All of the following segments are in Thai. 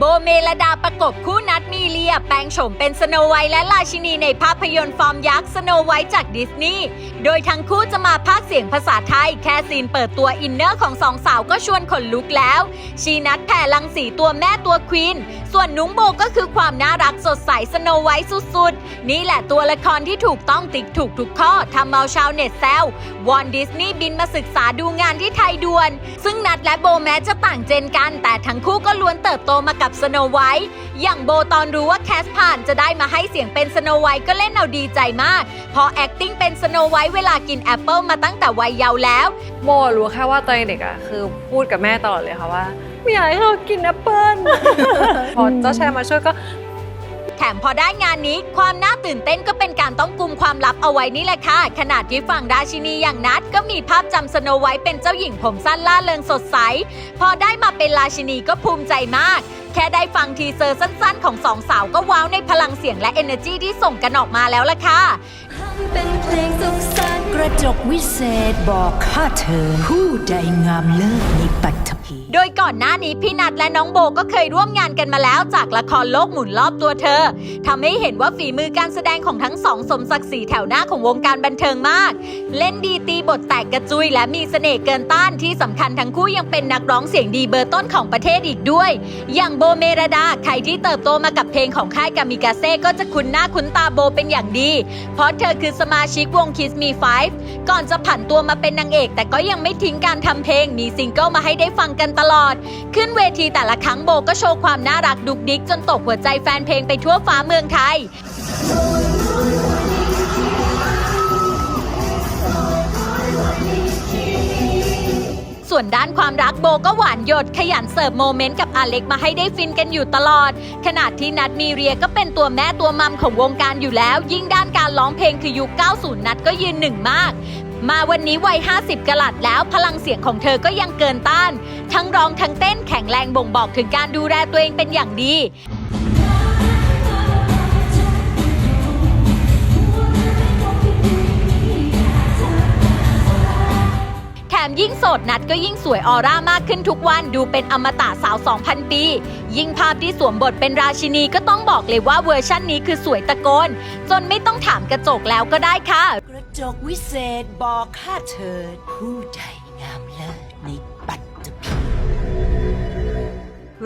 โบเมลดาประกบคู่นัดมีเลีย แปลงโฉมเป็นสโนไวท์และราชินีในภาพยนตร์ฟอร์มยักษ์สโนไวท์จากดิสนีย์ โดยทั้งคู่จะมาพากเสียงภาษาไทย แค่ซีนเปิดตัวอินเนอร์ของสองสาวก็ชวนขนลุกแล้ว ชีนัดแผ่ลังสีตัวแม่ตัวควีน ส่วนนุ้งโบก็คือความน่ารักสดใสสโนไวท์สุดๆ นี่แหละตัวละครที่ถูกต้องติ๊กถูกทุกข้อทำเอาชาวเน็ตแซววอนดิสนีย์บินมาศึกษาดูงานที่ไทยด่วน ซึ่งนัดและโบแม้จะต่างเจนกัน แต่ทั้งคู่ก็ล้วนเติบโตมากับสโนไวท์อย่างโบตอนรู้ว่าแคสผ่านจะได้มาให้เสียงเป็นสโนไวท์ก็เล่นเอาดีใจมากพอ acting เป็นสโนไวท์เวลากินแอปเปิลมาตั้งแต่วัยเยาว์แล้ว โมรู้แค่ว่าตอนเด็กอะคือพูดกับแม่ตลอดเลยค่ะว่าไม่อยากให้เขากินแอปเปิ้ลพอเจ้าชายมาช่วยก็แถมพอได้งานนี้ความน่าตื่นเต้นก็เป็นการต้องกุมความลับเอาไว้นี่แหละค่ะ ขนาดที่ฝั่งราชินีอย่างนัดก็มีภาพจำสโนไวท์เป็นเจ้าหญิงผมสั้นล่าเริงสดใส พอได้มาเป็นราชินีก็ภูมิใจมาก แค่ได้ฟังทีเซอร์สั้นๆ ของสองสาวก็ว้าวในพลังเสียงและ energy ที่ส่งกันออกมาแล้วล่ะค่ะเป็นเพลงสุขสันต์กระจกวิเศษบอกข้าเธอ ผู้ใดงามเลิศในปัตภ โดยก่อนหน้านี้พี่นัทและน้องโบก็เคยร่วมงานกันมาแล้วจากละครโลกหมุนรอบตัวเธอทำให้เห็นว่าฝีมือการแสดงของทั้งสองสมศักดิ์ศรีแถวหน้าของวงการบันเทิงมาก เล่นดีตีบทแตกกระจุยและมีเสน่ห์เกินต้านที่สำคัญทั้งคู่ยังเป็นนักร้องเสียงดีเบอร์ต้นของประเทศอีกด้วย อย่างโบเมรดาใครที่เติบโตมากับเพลงของค่ายกามิกาเซ่ก็จะคุ้นหน้าคุ้นตาโบเป็นอย่างดี เพราะเธอคือสมาชิกวง Kiss Me Five ก่อนจะผันตัวมาเป็นนางเอก แต่ก็ยังไม่ทิ้งการทำเพลงมีซิงเกิลมาให้ได้ฟังกันตลอด ขึ้นเวทีแต่ละครั้งโบก็โชว์ความน่ารักดุกดิกจนตกหัวใจแฟนเพลงไปทั่วฟ้าเมืองไทยส่วนด้านความรักโบก็หวานหยดขยันเสิร์ฟโมเมนต์กับอาเล็กมาให้ได้ฟินกันอยู่ตลอด ขนาดที่นัดมีเรียก็เป็นตัวแม่ตัวมัมของวงการอยู่แล้ว ยิ่งด้านการร้องเพลงคือยุค 90 นัดก็ยืนหนึ่งมาก มาวันนี้วัย 50กะลัดแล้วพลังเสียงของเธอก็ยังเกินต้าน ทั้งร้องทั้งเต้นแข็งแรงบ่งบอกถึงการดูแลตัวเองเป็นอย่างดี แถมยิ่งโสดนัดก็ยิ่งสวยออร่ามากขึ้นทุกวันดูเป็นอมตะสาว 2,000 ปี ยิ่งภาพที่สวมบทเป็นราชินีก็ต้องบอกเลยว่าเวอร์ชั่นนี้คือสวยตะโกน จนไม่ต้องถามกระจกแล้วก็ได้ค่ะกระ จกวิเศษบอกข้าเธอผู้ใดงามเลิศในปัตภี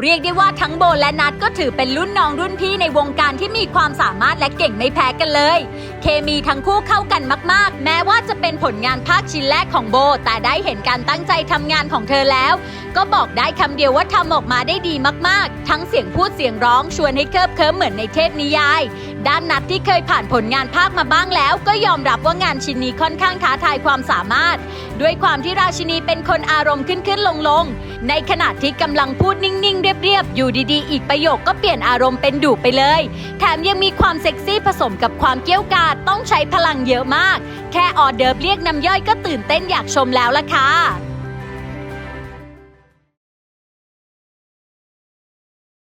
เรียกได้ว่าทั้งโบและนัดก็ถือเป็นรุ่นน้องรุ่นพี่ในวงการที่มีความสามารถและเก่งไม่แพ้กันเลย เคมีทั้งคู่เข้ากันมากๆ แม้ว่าจะเป็นผลงานภาคชิ้นแรกของโบ แต่ได้เห็นการตั้งใจทำงานของเธอแล้ว ก็บอกได้คำเดียวว่าทำออกมาได้ดีมากๆ ทั้งเสียงพูดเสียงร้องชวนให้เคิบเคิมเหมือนในเทพนิยาย ด้านนัดที่เคยผ่านผลงานภาคมาบ้างแล้ว ก็ยอมรับว่างานชิ้นนี้ค่อนข้างท้าทายความสามารถ ด้วยความที่ราชินีเป็นคนอารมณ์ขึ้นขึ้นลงลงในขณะที่กำลังพูดนิ่งๆ เรียบๆ อยู่ดีๆ อีกประโยคก็เปลี่ยนอารมณ์เป็นดุไปเลย แถมยังมีความเซ็กซี่ผสมกับความเกี้ยวกาดต้องใช้พลังเยอะมาก แค่ออเดิร์ฟเรียกน้ำย่อยก็ตื่นเต้นอยากชมแล้วล่ะค่ะ